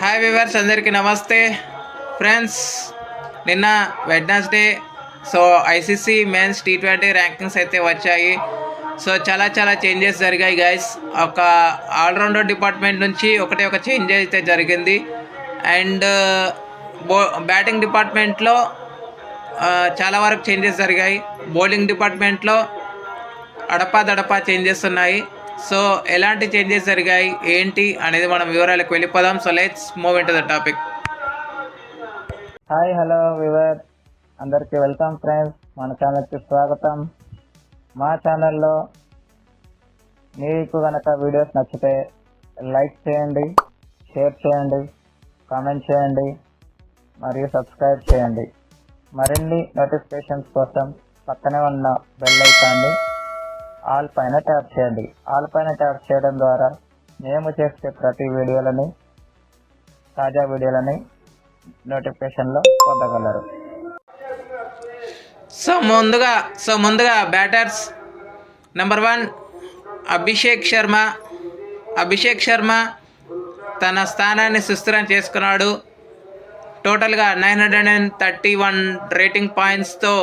Hi viewers అందరికీ నమస్తే. Friends నిన్న Wednesday so ICC men's T twenty rankings అయితే వచ్చాయి. సో చాలా చాలా చేంజెస్ జరిగాయి గైస్ ఒక ఆల్రౌండర్ డిపార్ట్మెంట్ నుంచి ఒకటే ఒక చేంజ్ అయితే జరిగింది. అండ్ uh, బో బ్యాటింగ్ డిపార్ట్మెంట్లో uh, చాలా వరకు చేంజెస్ జరిగాయి. బౌలింగ్ డిపార్ట్మెంట్లో అడపా దడపా చేంజెస్ ఉన్నాయి. సో ఎలాంటి చేంజెస్ జరిగాయి ఏంటి అనేది మనం వివరాలకు వెళ్ళిపోదాం. So let's move in to the topic hi hello viewer అందరికీ వెల్కమ్ ఫ్రెండ్స్ మన ఛానల్కి స్వాగతం. మా ఛానల్లో మీకు కనుక వీడియోస్ నచ్చితే లైక్ చేయండి షేర్ చేయండి కామెంట్ చేయండి మరియు సబ్స్క్రైబ్ చేయండి. మరిన్ని నోటిఫికేషన్స్ కోసం పక్కనే ఉన్న బెల్ ఐకాన్ని ఆల్ పైన ట్యాప్ చేయండి. ఆల్ పైన ట్యాప్ చేయడం ద్వారా మేము చేసే ప్రతి వీడియోలని తాజా వీడియోలని నోటిఫికేషన్లో పొందగలరు. సో ముందుగా సో ముందుగా batters. Number one Abhishek Sharma. Abhishek Sharma తన స్థానాన్ని సుస్థిరం చేసుకున్నాడు. టోటల్గా nine hundred and thirty one rating పాయింట్స్తో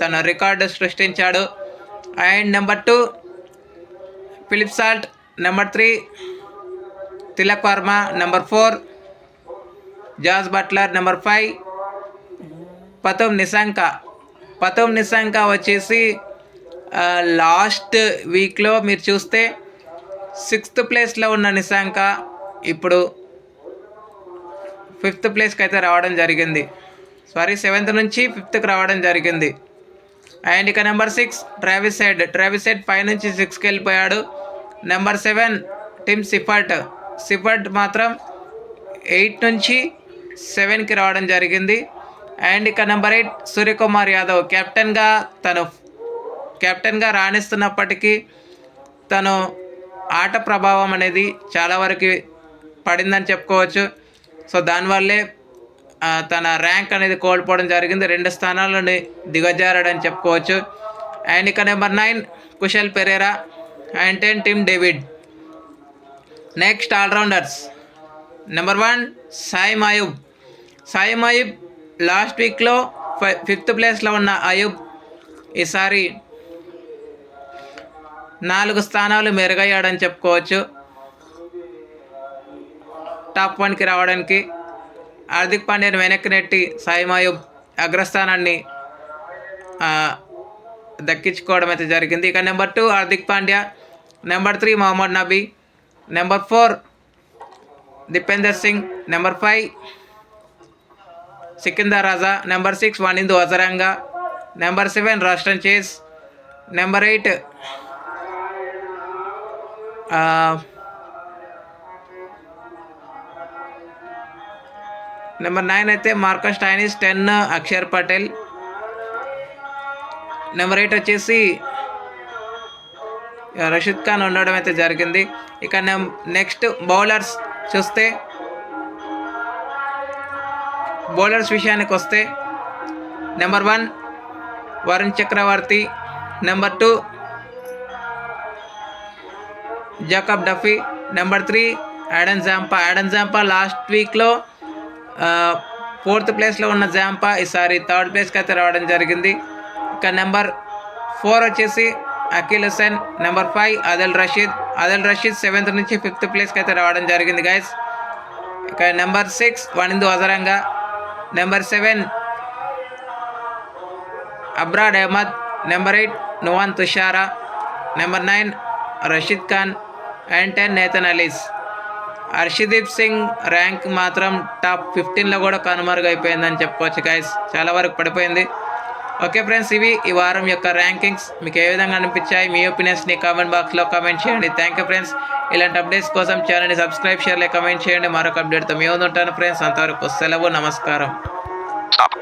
తన రికార్డు సృష్టించాడు. And number two Philip Salt number three Tilak Varma number four Jos Buttler number five Pathum Nissanka. Pathum Nissanka వచ్చేసి last వీక్లో మీరు చూస్తే సిక్స్త్ ప్లేస్లో ఉన్న నిశాంక ఇప్పుడు ఫిఫ్త్ ప్లేస్కి అయితే రావడం జరిగింది. సారీ సెవెంత్ నుంచి ఫిఫ్త్కి రావడం జరిగింది. అండ్ ఇక number six Travis Head. Travis Head five నుంచి సిక్స్కి వెళ్ళిపోయాడు. Number seven Tim Seifert. Seifert మాత్రం ఎయిట్ నుంచి సెవెన్కి రావడం జరిగింది. అండ్ ఇక నెంబర్ ఎయిట్ సూర్యకుమార్ యాదవ్. కెప్టెన్గా తను కెప్టెన్గా రాణిస్తున్నప్పటికీ తను ఆట ప్రభావం అనేది చాలా వరకు పడిందని చెప్పుకోవచ్చు. సో దానివల్లే తన ర్యాంక్ అనేది కోల్పోవడం జరిగింది. రెండు స్థానాల నుండి దిగజారాడని చెప్పుకోవచ్చు. అండ్ ఇక number nine Kusal Perera and ten Tim David. Next allrounders. Number one Saim Ayub. Saim Ayub last వీక్లో ఫై- ఫిఫ్త్ ప్లేస్లో ఉన్న అయూబ్ ఈసారి నాలుగు స్థానాలు మెరుగయ్యాడని చెప్పుకోవచ్చు. టాప్ వన్కి రావడానికి హార్దిక్ పాండ్యాను వెనక్కి నెట్టి సాయి మాయూబ్ అగ్రస్థానాన్ని దక్కించుకోవడం అయితే జరిగింది. ఇక number two Hardik Pandya. Number three Mohammad Nabi. Number four Dipendra Singh. Number five Sikandar Raza. Number six Wanindu Hasaranga number seven రాష్ట్రం Chase number eight number nine అయితే Marcus Stoinis ten Axar Patel number eight వచ్చేసి రషీద్ ఖాన్ ఉండడం అయితే జరిగింది. ఇక next bowlers చూస్తే bowlers విషయానికి వస్తే number one Varun Chakravarthy number two Jacob Duffy number three Adam Zampa Adam Zampa last వీక్లో ఫోర్త్ ప్లేస్లో ఉన్న జాంపా ఈసారి థర్డ్ ప్లేస్కి అయితే రావడం జరిగింది. ఇక నెంబర్ ఫోర్ వచ్చేసి Akeal Hosein number five Adil Rashid. Adil Rashid seventh నుంచి ఫిఫ్త్ ప్లేస్కి అయితే రావడం జరిగింది గైస్ ఇక number six Wanindu Hasaranga. Number seven Abrar Ahmed. Number eight Nuwan Thushara. Number nine Rashid Khan. And ten Nathan Ellis. Arshdeep Singh rank మాత్రం top ఫిఫ్టీన్లో కూడా కనుమరుగైపోయిందని చెప్పుకోవచ్చు గైస్ చాలా వరకు పడిపోయింది. ఓకే ఫ్రెండ్స్ ఇవి ఈ వారం యొక్క ర్యాంకింగ్స్ మీకు ఏ విధంగా అనిపించాయి? మీ ఒపీనియన్స్ని కామెంట్ బాక్స్లో కామెంట్ చేయండి. థ్యాంక్ యూ ఫ్రెండ్స్ ఇలాంటి అప్డేట్స్ కోసం ఛానల్ని సబ్స్క్రైబ్ షేర్లే కామెంట్ చేయండి. మరొక అప్డేట్తో మేము ఉంటాను ఫ్రెండ్స్ అంతవరకు సెలవు నమస్కారం. Stop.